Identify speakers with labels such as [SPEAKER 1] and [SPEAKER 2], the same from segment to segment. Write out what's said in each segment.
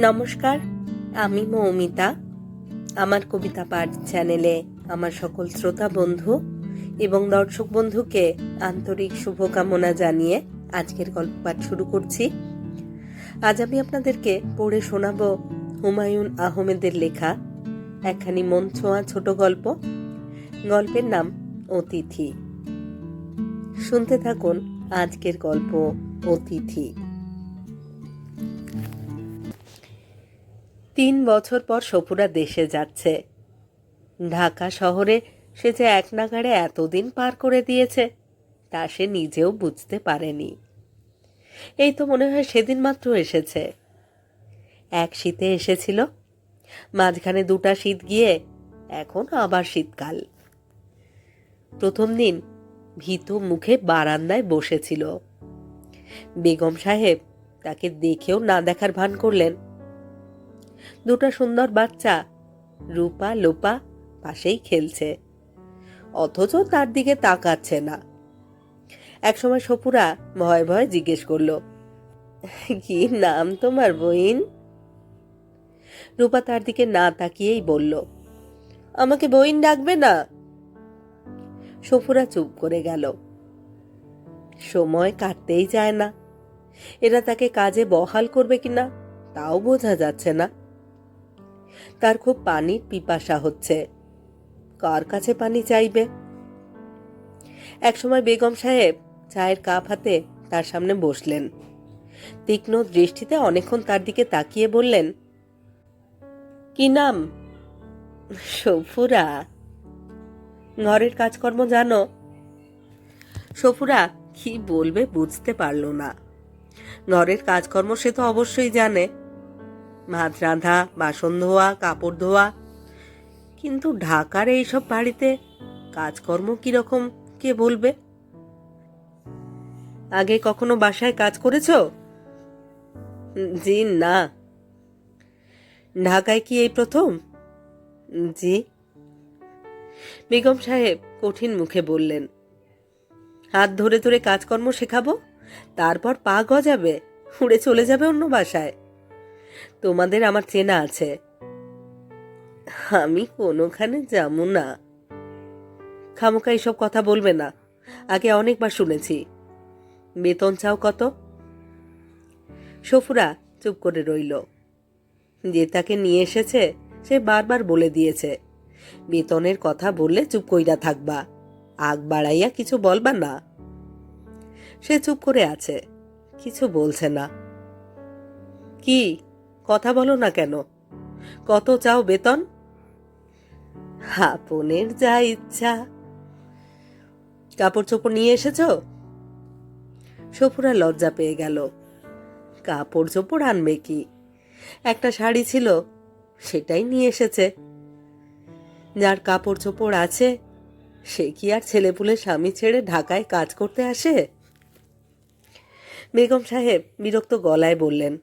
[SPEAKER 1] নমস্কার, আমি মৌমিতা। আমার কবিতা পাঠ চ্যানেলে আমার সকল শ্রোতা বন্ধু এবং দর্শক বন্ধুকে আন্তরিক শুভকামনা জানিয়ে আজকের গল্প পাঠ শুরু করছি। আজ আমি আপনাদেরকে পড়ে শোনাব হুমায়ুন আহমেদের লেখা একখানি মন ছোঁয়া ছোট গল্প। গল্পের নাম অতিথি। শুনতে থাকুন আজকের গল্প অতিথি। তিন বছর পর সপুরা দেশে যাচ্ছে। ঢাকা শহরে সে যে এক নাগাড়ে এতদিন পার করে দিয়েছে, তা সে নিজেও বুঝতে পারেনি। এই তো মনে হয় সেদিন মাত্র এসেছে। এক শীতে এসেছিল, মাঝখানে দুটা শীত গিয়ে এখন আবার শীতকাল। প্রথম দিন ভীতু মুখে বারান্দায় বসেছিল। বেগম সাহেব তাকে দেখেও না দেখার ভান করলেন। দুটো সুন্দর বাচ্চা। রূপা, লোপা পাশেই খেলছে। অথচ তার দিকে তাকাচ্ছে না। একসময় সপুরা ভয় ভয়ে জিজ্ঞেস করল, কি নাম তোমার বইন? রূপা তার দিকে না তাকিয়েই বলল, আমাকে বইন ডাকবে না? সফুরা চুপ করে গেল। সময় কাটতেই যায় না। এরা তাকে কাজে বহাল করবে কিনা তাও বোঝা যাচ্ছে না। তার খুব পানির পিপাসা হচ্ছে। কার কাছে পানি চাইবে? একসময় বেগম সাহেব চায়ের কাপ হাতে তার সামনে বসলেন। তীক্ষ্ণ দৃষ্টিতে অনেকক্ষণ তার দিকে তাকিয়ে বললেন, কি নাম? সফুরা। ঘরের কাজকর্ম জানো? সফুরা কি বলবে বুঝতে পারল না। ঘরের কাজকর্ম সে তো অবশ্যই জানে। ভাত রাঁধা, বাসন ধোয়া, কাপড় ধোয়া। কিন্তু ঢাকার এইসব বাড়িতে কাজকর্ম কীরকম, কে বলবে? আগে কখনো বাসায় কাজ করেছ? জি, না। ঢাকায় কি এই প্রথম? জি। বেগম সাহেব কঠিন মুখে বললেন, হাত ধরে ধরে কাজকর্ম শেখাবো, তারপর পা গজাবে, উড়ে চলে যাবে অন্য বাসায়। তোমাদের আমার চেনা আছে। আমি কোনোখানে যাব না। খামোকা এসব কথা বলবে না। আগে অনেকবার শুনেছি। বেতন চাও কত? সফুরা চুপ করে রইল। যে তাকে নিয়ে এসেছে, সে বারবার বলে দিয়েছে। বেতনের কথা বললে চুপ কইরা থাকবা। আগ বাড়াইয়া কিছু বলবা না। সে চুপ করে আছে। কিছু বলছে না। কি কথা বলো না কেন? কত চাও বেতন? আপনের যা ইচ্ছা। কাপড় চোপড় নিয়ে এসেছ? সফুরা লজ্জা পেয়ে গেল। কাপড় চোপড় আনবে কি? একটা শাড়ি ছিল, সেটাই নিয়ে এসেছে। যার কাপড় চোপড় আছে, সে কি আর ছেলেপুলে স্বামী ছেড়ে ঢাকায় কাজ করতে আসে? বেগম সাহেব বিরক্ত গলায় বললেন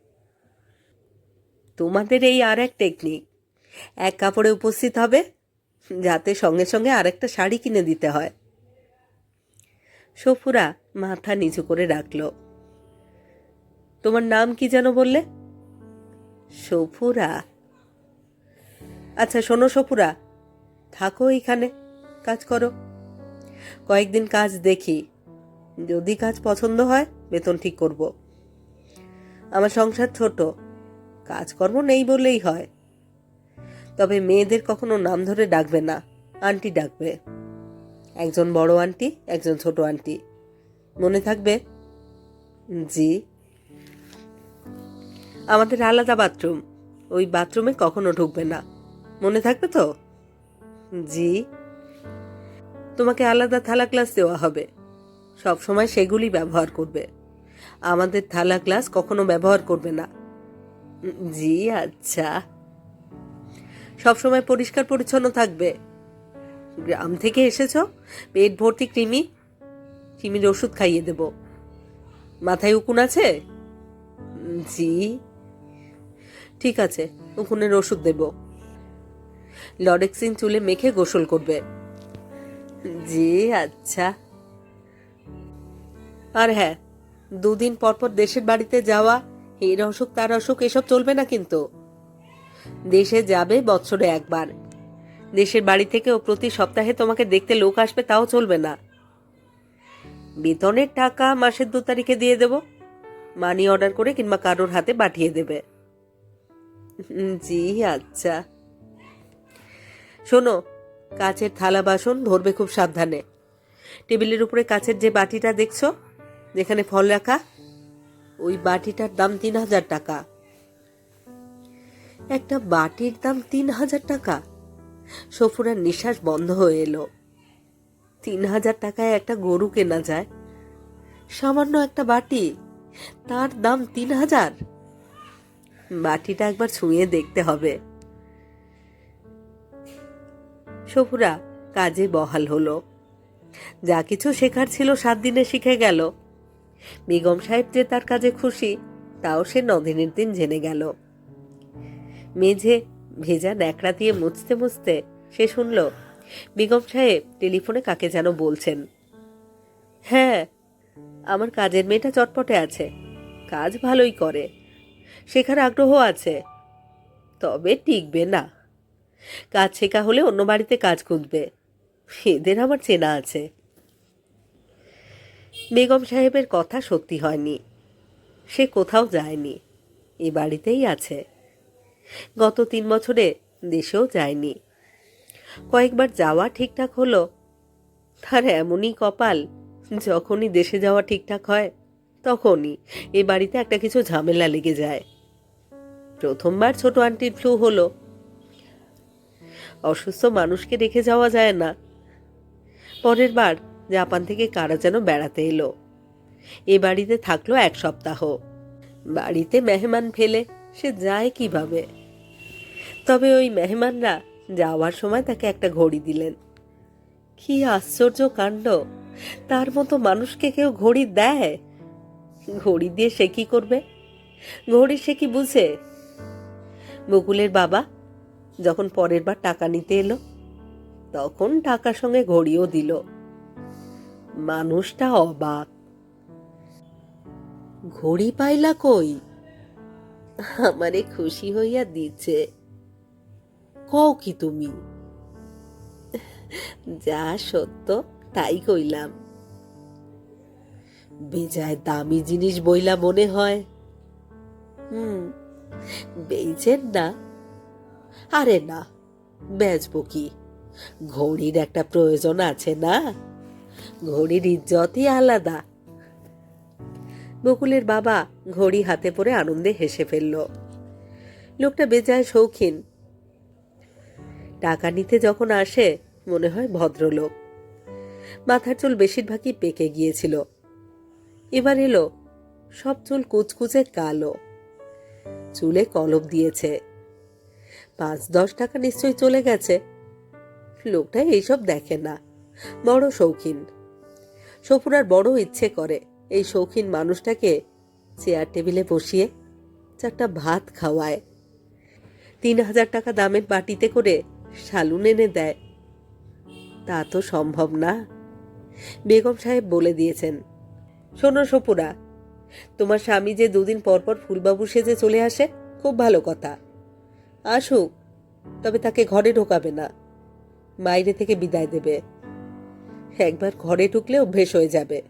[SPEAKER 1] তোমাদের এই আর এক টেকনিক এক কাপড়ে উপস্থিত হবে, যাতে সঙ্গে সঙ্গে আরেকটা শাড়ি কিনে দিতে হয়। সফুরা মাথা নিচু করে রাখল। তোমার নাম কি যেন বললে? সফুরা। আচ্ছা শোনো সফুরা, থাকো এইখানে কাজ করো। কয়েকদিন কাজ দেখি, যদি কাজ পছন্দ হয়, বেতন ঠিক করব। আমার সংসার ছোট কাজকর্ম নেই বললেই হয়। তবে মেয়েদের কখনো নাম ধরে ডাকবে না, আন্টি ডাকবে। একজন বড় আন্টি, একজন ছোট আন্টি। মনে থাকবে, জি, আমাদের আলাদা বাথরুম। ওই বাথরুমে কখনো ঢুকবে না। মনে থাকবে তো? জি, তোমাকে আলাদা থালা গ্লাস দেওয়া হবে। সব সময় সেগুলি ব্যবহার করবে। আমাদের থালা গ্লাস কখনো ব্যবহার করবে না। জি আচ্ছা। সবসময় পরিষ্কার পরিচ্ছন্ন থাকবে। গ্রাম থেকে এসেছ? পেট ভর্তি কৃমি? কৃমির ওষুধ খাইয়ে দেব। মাথায় উকুন আছে? জি। ঠিক আছে, উকুনের ওষুধ দেব। লডেক্সিন চুলে মেখে গোসল করবে। জি আচ্ছা। আর হ্যাঁ দুদিন পর পর দেশের বাড়িতে যাওয়া এর অসুখ তার অসুখ এসব চলবে না কিন্তু। দেশে যাবে বছরে একবার। দেশের বাড়ি থেকেও প্রতি সপ্তাহে তোমাকে দেখতে লোক আসবে, তাও চলবে না। বেতনের টাকা মাসের দু তারিখে দিয়ে দেব। মানি অর্ডার করে কিংবা কারোর হাতে পাঠিয়ে দেবে। জি আচ্ছা। শোনো, কাচের থালা বাসন ধরবে খুব সাবধানে। টেবিলের উপরে কাচের যে বাটিটা দেখছ, যেখানে ফল রাখা ওই বাটিটার দাম তিন হাজার টাকা। একটা বাটির দাম তিন হাজার টাকা? সফুরার নিঃশ্বাস বন্ধ হয়ে এলো। তিন হাজার টাকায় একটা গরু কেনা যায়। সামান্য একটা বাটি, তার দাম তিন হাজার? বাটিটা একবার ছুঁয়ে দেখতে হবে। সফুরা কাজে বহাল হলো। যা কিছু শেখার ছিল সাত দিনে শিখে গেল। বেগম সাহেব যে তার কাজে খুশি, তাও সে নদিনের দিন জেনে গেল। মেঝে ভেজা ন্যাকড়া দিয়ে মুছতে মুছতে সে শুনল, বেগম সাহেব, টেলিফোনে কাকে যেন বলছেন? হ্যাঁ আমার কাজের মেয়েটা চটপটে আছে, কাজ ভালোই করে, শেখার আগ্রহ আছে, তবে টিকবে না। কাজ শেখা হলে অন্য বাড়িতে কাজ খুঁজবে, এদের আমার চেনা আছে। বেগম সাহেবের কথা সত্যি হয়নি। সে কোথাও যায়নি। এ বাড়িতেই আছে। গত তিন বছরে দেশেও যায়নি। কয়েকবার যাওয়া ঠিকঠাক হলো। তার এমনই কপাল, যখনই দেশে যাওয়া ঠিকঠাক হয়, তখনই এ বাড়িতে একটা কিছু ঝামেলা লেগে যায়। প্রথমবার ছোট আন্টির ফ্লু হলো। অসুস্থ মানুষকে রেখে যাওয়া যায় না। পরের বার জাপান থেকে কারা যেন বেড়াতে এলো। এ বাড়িতে থাকল এক সপ্তাহ। বাড়িতে মেহমান ফেলে, সে যায় কীভাবে? তবে ওই মেহমানরা যাওয়ার সময় তাকে একটা ঘড়ি দিলেন। কি আশ্চর্য কাণ্ড! তার মতো মানুষকে কেউ ঘড়ি দেয়? ঘড়ি দিয়ে সে কি করবে? ঘড়ি সে কি বুঝে? বকুলের বাবা যখন পরের বার টাকা নিতে এলো, তখন টাকার সঙ্গে ঘড়িও দিল। মানুষটা অবাক। ঘড়ি পাইলা কই? আমারে খুশি হইয়া দিচ্ছে। কও কি তুমি? যা সত্য তাই কইলাম। বেজায় দামি জিনিস বইলা মনে হয়। হুম বেচেন না। আরে না, বেচবো কি? ঘড়ির একটা প্রয়োজন আছে না? ঘড়ির ইজ্জতই আলাদা। বকুলের বাবা ঘড়ি হাতে পরে আনন্দে হেসে ফেলল। লোকটা বেজায় শৌখিন। টাকা নিতে যখন আসে, মনে হয় ভদ্রলোক। মাথার চুল বেশিরভাগই পেকে গিয়েছিল। এবার এলো, সব চুল কুচকুচে কালো। চুলে কলম দিয়েছে। পাঁচ দশ টাকা নিশ্চয়ই চলে গেছে। লোকটা এইসব দেখে না। বড় শৌখিন। সপুরার বড় ইচ্ছে করে। এই শৌখিন মানুষটাকে চেয়ার টেবিলে বসিয়ে চারটা ভাত খাওয়ায়। তিন হাজার টাকা দামের বাটিতে করে শালুন এনে দেয়। তা তো সম্ভব না। বেগম সাহেব বলে দিয়েছেন, শোনো সপুরা তোমার স্বামী যে দুদিন পর পর ফুলবাবু সেজে চলে আসে, খুব ভালো কথা। আসুক, তবে তাকে ঘরে ঢোকাবে না। বাইরে থেকে বিদায় দেবে। একবার ঘরে ঢুকলে অভ্যেস হয়ে যাবে।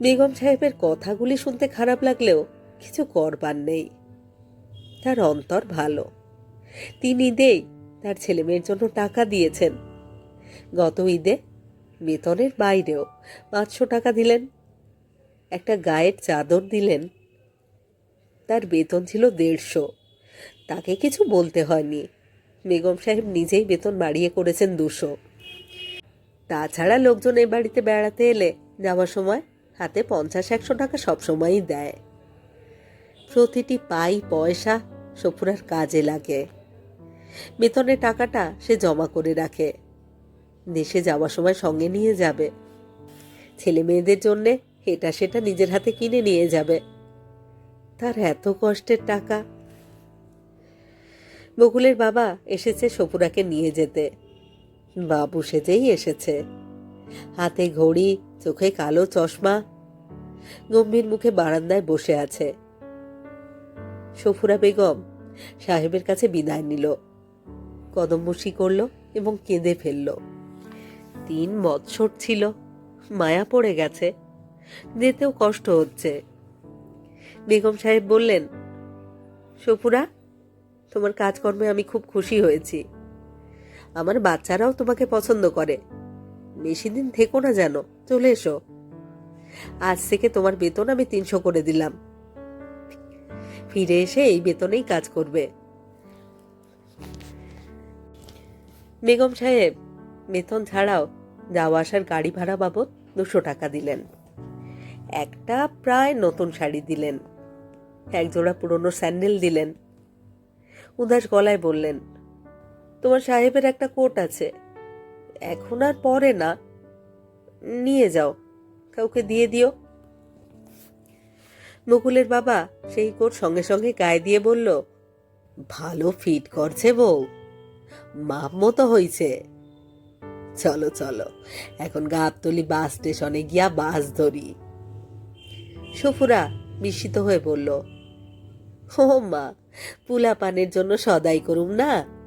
[SPEAKER 1] বেগম সাহেবের কথাগুলি শুনতে খারাপ লাগলেও কিছু করবার নেই। তার অন্তর ভালো। তিনি ঈদেই তার ছেলে মেয়ের জন্য টাকা দিয়েছেন। গত ঈদে বেতনের বাইরেও পাঁচশো টাকা দিলেন। একটা গায়ের চাদর দিলেন। তার বেতন ছিল দেড়শো। তাকে কিছু বলতে হয়নি। বেগম সাহেব নিজেই বেতন বাড়িয়ে করেছেন দুশো। তাছাড়া লোকজন এ বাড়িতে বেড়াতে এলে যাওয়ার সময় হাতে পঞ্চাশ একশো টাকা সবসময়ই দেয়। প্রতিটি পাই পয়সা সফুরার কাজে লাগে। বেতনের টাকাটা সে জমা করে রাখে। দেশে যাওয়ার সময় সঙ্গে নিয়ে যাবে। ছেলে মেয়েদের জন্যে এটা সেটা নিজের হাতে কিনে নিয়ে যাবে। তার এত কষ্টের টাকা। বকুলের বাবা এসেছে সপুরাকে নিয়ে যেতে। বাবু সেজেই এসেছে। হাতে ঘড়ি, চোখে কালো চশমা। গম্ভীর মুখে বারান্দায় বসে আছে। সফুরা বেগম সাহেবের কাছে বিদায় নিল। কদম্বসি করল এবং কেঁদে ফেলল। তিন বৎসর ছিল, মায়া পড়ে গেছে, যেতেও কষ্ট হচ্ছে। বেগম সাহেব বললেন, সফুরা, তোমার কাজকর্মে আমি খুব খুশি হয়েছি। আমার বাচ্চারাও তোমাকে পছন্দ করে। বেশি দিন থেকো না যেন, চলে এসো। আজ থেকে তোমার বেতন আমি তিনশো করে দিলাম। ফিরে এসে এই বেতনেই কাজ করবে। বেগম সাহেব, বেতন ছাড়াও যাওয়া আসার গাড়ি ভাড়া বাবদ দুশো টাকা দিলেন। একটা প্রায় নতুন শাড়ি দিলেন। একজোড়া পুরনো স্যান্ডেল দিলেন। উদাস গলায় বললেন তোমার সাহেবের একটা কোট আছে। এখন আর পরে না। নিয়ে যাও। কাউকে দিয়ে দিও। মুকুলের বাবা সেই কোট সঙ্গে সঙ্গে গায়ে দিয়ে বলল, ভালো ফিট করছে বউ। মাপ মতো হইছে। চলো চলো। এখন গাবতলি বাস স্টেশনে গিয়া বাস ধরি। সফুরা বিস্মিত হয়ে বলল, ও মা পুলা পানের জন্য সদাই করুম না?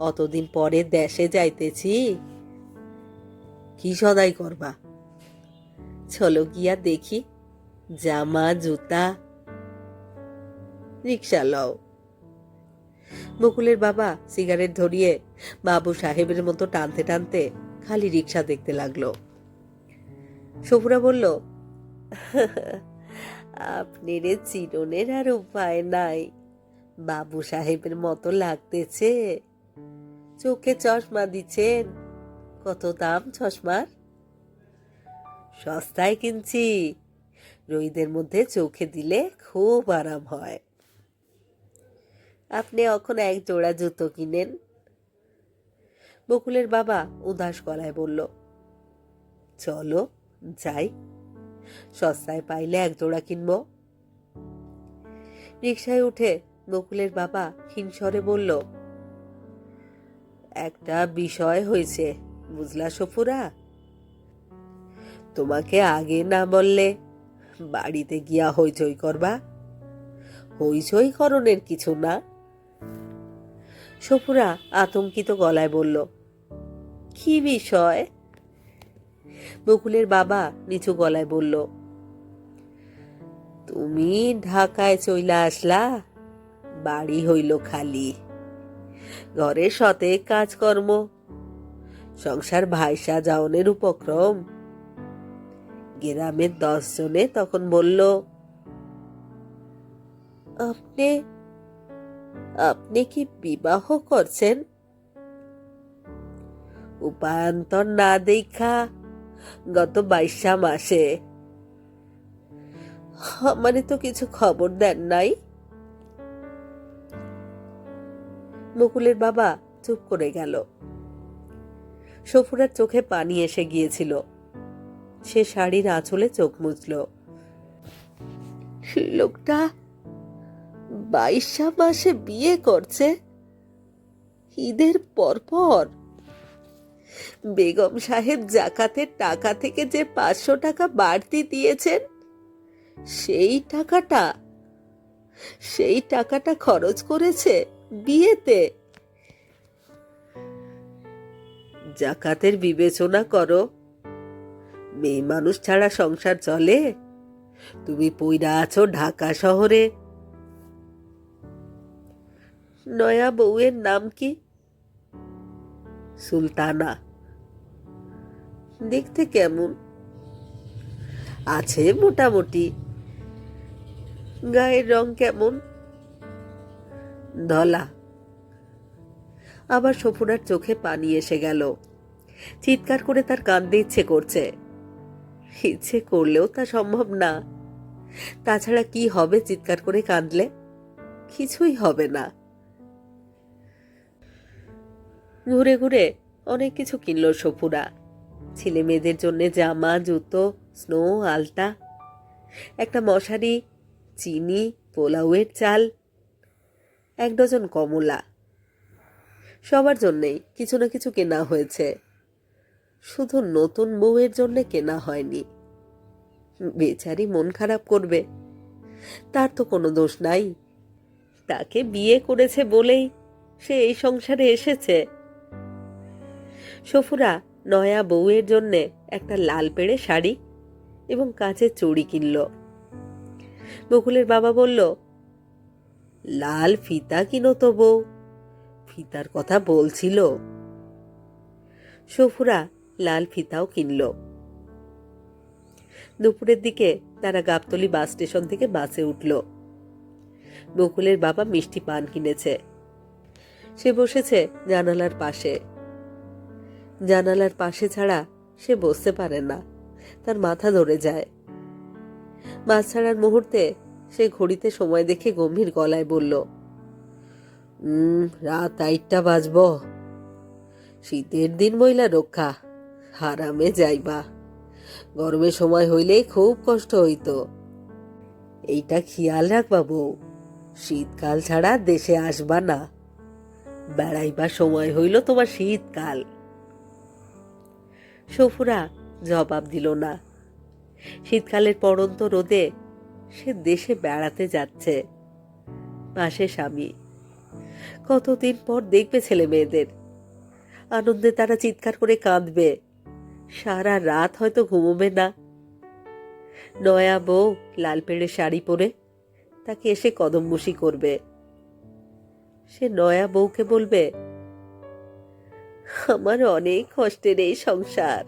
[SPEAKER 1] অতদিন পরে দেশে যাইতেছি। কি সদাই করবা? চলো গিয়া দেখি, জামা, জুতা, রিক্সা লও। মুকুলের বাবা সিগারেট ধরিয়ে বাবু সাহেবের মতো টানতে টানতে খালি রিক্সা দেখতে লাগল। সফুরা বলল, আপনি রে চিরনের আর উপায় নাই। বাবু সাহেবের মতো লাগতেছে। চোখে চশমা দিচ্ছেন। কত দাম চশমার? সস্তায় কিনছি। রইদের মধ্যে চোখে দিলে খুব আরাম হয়। আপনি এখন এক জোড়া জুতো কিনেন। বকুলের বাবা উদাস গলায় বলল, চলো, যাই। সস্তায় পাইলে এক জোড়া কিনবো। রিক্সায় উঠে বকুলের বাবা হিংসরে বলল একটা বিষয় হয়েছে, বুঝলা সফুরা? তোমাকে আগে না বললে বাড়িতে গিয়া হইচই করবা? হইচই করণের কিছু না? সফুরা আতঙ্কিত গলায় বলল, কি বিষয়? বকুলের বাবা নিচু গলায় বলল, তুমি ঢাকায় চইলা আসলা, বাড়ি হইল খালি। ঘরে সতে কাজকর্ম। সংসার ভাইসা যাওনের উপক্রম। গ্রামের জনে তখন বলল, আপনি আপনি কি বিবাহ করছেন? উপায়ন্তর না দেখা গত বাইশা মাসে। আমারে তো কিছু খবর দেন নাই? মুকুলের বাবা চুপ করে গেল। সফুরার চোখে পানি এসে গিয়েছিল। সে শাড়ির আঁচলে চোখ মুছল। লোকটা বাইশা মাসে বিয়ে করছে। ঈদের পরপর বেগম সাহেব জাকাতের টাকা থেকে যে পাঁচশো টাকা বাড়তি দিয়েছেন, সেই টাকাটা সেই টাকাটা খরচ করেছে। বিয়েতে। জাকাতের বিবেচনা করো। মেয়ে মানুষ ছাড়া সংসার চলে। তুমি পইরা আছো ঢাকা শহরে। নয়া বউয়ের নাম কি? সুলতানা। দেখতে কেমন? আছে মোটামুটি। গায়ের রং কেমন? ধলা। আবার সফুরার চোখে পানি এসে গেল। চিৎকার করে তার কাঁদতে ইচ্ছে করছে। ইচ্ছে করলেও তা সম্ভব না। তাছাড়া কি হবে চিৎকার করে কাঁদলে? কিছুই হবে না। ঘুরে ঘুরে অনেক কিছু কিনল সফুরা ছেলে মেয়েদের জন্য জামা, জুতো, স্নো, আলতা। একটা মশারি, চিনি, পোলাওয়ের চাল। এক ডজন কমলা। সবার জন্যেই কিছু না কিছু কেনা হয়েছে। শুধু নতুন বউয়ের জন্য কেনা হয়নি। বেচারি মন খারাপ করবে। তার তো কোনো দোষ নাই। তাকে বিয়ে করেছে বলেই সে এই সংসারে এসেছে। সফুরা নয়া বউয়ের জন্যে একটা লাল পেড়ে শাড়ি এবং কাঁচের চুড়ি কিনল। বকুলের বাবা বলল লাল ফিতা কিনো তো বউ ফিতার কথা বলছিল। সফুরা লাল ফিতাও কিনল। দুপুরের দিকে তারা গাবতলি বাস স্টেশন থেকে বাসে উঠল। বকুলের বাবা মিষ্টি পান কিনেছে। সে বসেছে জানালার পাশে। জানালার পাশে ছাড়া সে বসতে পারে না। তার মাথা ধরে যায়। বাস ছাড়ার মুহূর্তে সে ঘড়িতে সময় দেখে গম্ভীর গলায় বলল "উম, রাত আইটটা বাজব। শীতের দিন মহিলা রক্ষা হারামে যাইবা। গরমের সময় হইলেই খুব কষ্ট হইতো। এইটা খেয়াল রাখবা বউ শীতকাল ছাড়া দেশে আসবা না। বেড়াইবার সময় হইল তোমার শীতকাল। সফুরা জবাব দিল না। শীতকালের পড়ন্ত রোদে সে দেশে বেড়াতে যাচ্ছে। পাশে স্বামী। কতদিন পর দেখবে ছেলে মেয়েদের। আনন্দে তারা চিৎকার করে কাঁদবে। সারা রাত হয়তো ঘুমোবে না। নয়া বউ লাল পেড়ে শাড়ি পরে তাকে এসে কদমবুসি করবে। সে নয়া বউকে বলবে, আমার অনেক কষ্টের এই সংসার।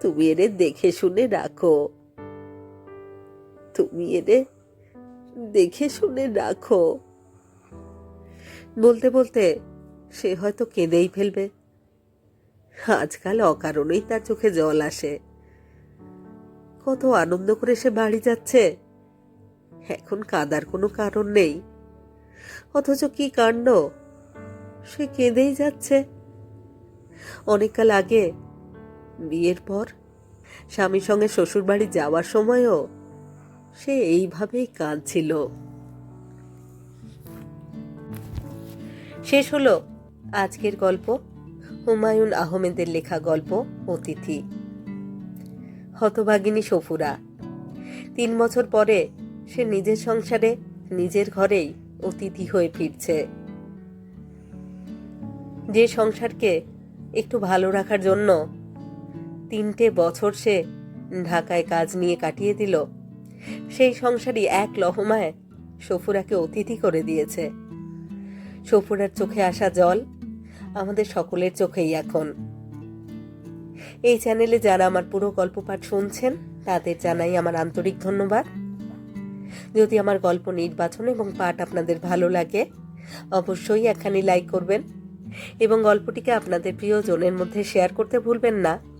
[SPEAKER 1] তুমি এদের দেখে শুনে রাখো। তুমি এদের দেখে শুনে রাখো। বলতে বলতে সে হয়তো কেঁদেই ফেলবে। আজকাল অকারণেই তার চোখে জল আসে। কত আনন্দ করে সে বাড়ি যাচ্ছে। এখন কাদার কোনো কারণ নেই। অথচ কি কাণ্ড? সে কেঁদেই যাচ্ছে। অনেককাল আগে, বিয়ের পর, স্বামীর সঙ্গে শ্বশুর বাড়ি যাওয়ার সময়ও সে এইভাবেই কাঁদছিল। শেষ হলো আজকের গল্প, হুমায়ুন আহমেদের লেখা গল্প অতিথি হতভাগিনী সফুরা, তিন বছর পরে সে নিজের সংসারে, নিজের ঘরেই অতিথি হয়ে ফিরছে। যে সংসারকে একটু ভালো রাখার জন্য তিনটে বছর সে ঢাকায় কাজ নিয়ে কাটিয়ে দিল সেই সংসারই এক লহমায় সফুরাকে অতিথি করে দিয়েছে। সফুরার চোখে আসা জল আমাদের সকলের চোখেই এখন। এই চ্যানেলে যারা আমার পুরো গল্প পাঠ শুনছেন, তাদের জানাই আমার আন্তরিক ধন্যবাদ। যদি আমার গল্প নির্বাচন এবং পাঠ আপনাদের ভালো লাগে, অবশ্যই একখানি লাইক করবেন এবং গল্পটিকে আপনাদের প্রিয়জনের মধ্যে শেয়ার করতে ভুলবেন না।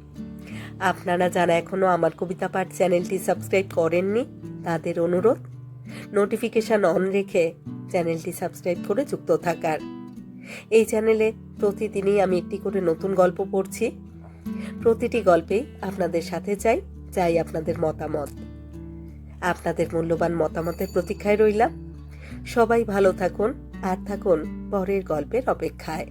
[SPEAKER 1] আপনারা যারা এখনও আমার কবিতা পাঠ চ্যানেলটি সাবস্ক্রাইব করেননি, তাদের অনুরোধ নোটিফিকেশন অন রেখে চ্যানেলটি সাবস্ক্রাইব করে যুক্ত থাকার। এই চ্যানেলে প্রতিদিনই আমি একটি করে নতুন গল্প পড়ছি। প্রতিটি গল্পেই আপনাদের সাথে চাই চাই আপনাদের মতামত। আপনাদের মূল্যবান মতামতের প্রতীক্ষায় রইলাম। সবাই ভালো থাকুন, আর থাকুন পরের গল্পের অপেক্ষায়।